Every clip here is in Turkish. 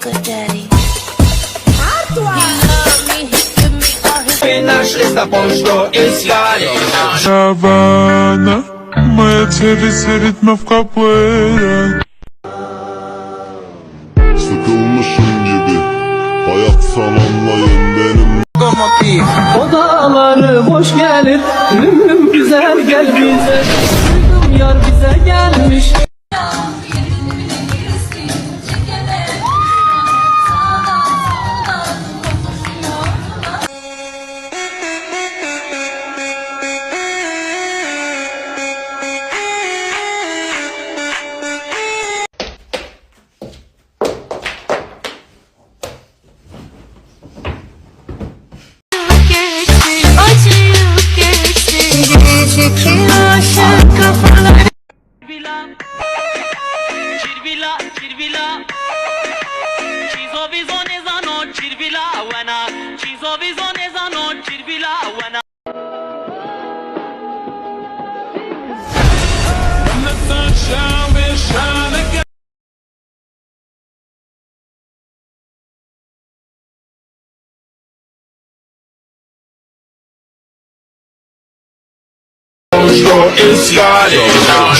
sugar daddy. Савана, моя цель серед в капуэра. Sıkılmışım gibi, hayat sananlayın benim. Odaları boş gelir, ümüm güzel gel bize. Duydum yar bize gelmiş.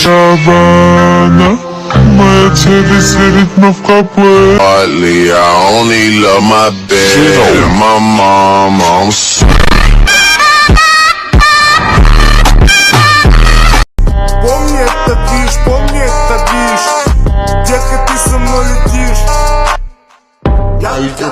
Shabana, my TV sitting no Hardly, eh. I only love my bed, my mama, I'm so Я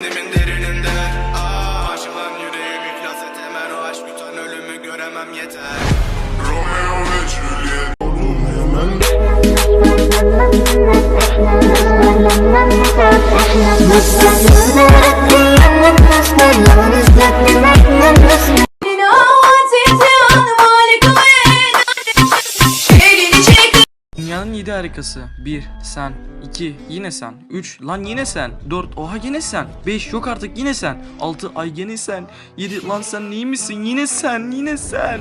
Dilimin derininde ah, Aşılan yüreğim iflas etemem O aşk biten ölümü göremem yeter Romeo ve Juliet. You Dünyanın 7 harikası. 1 sen. 2 yine sen. 3 lan yine sen. 4 oha yine sen. 5 yok artık yine sen. 6 ay yine sen. 7 lan sen neyi misin yine sen yine sen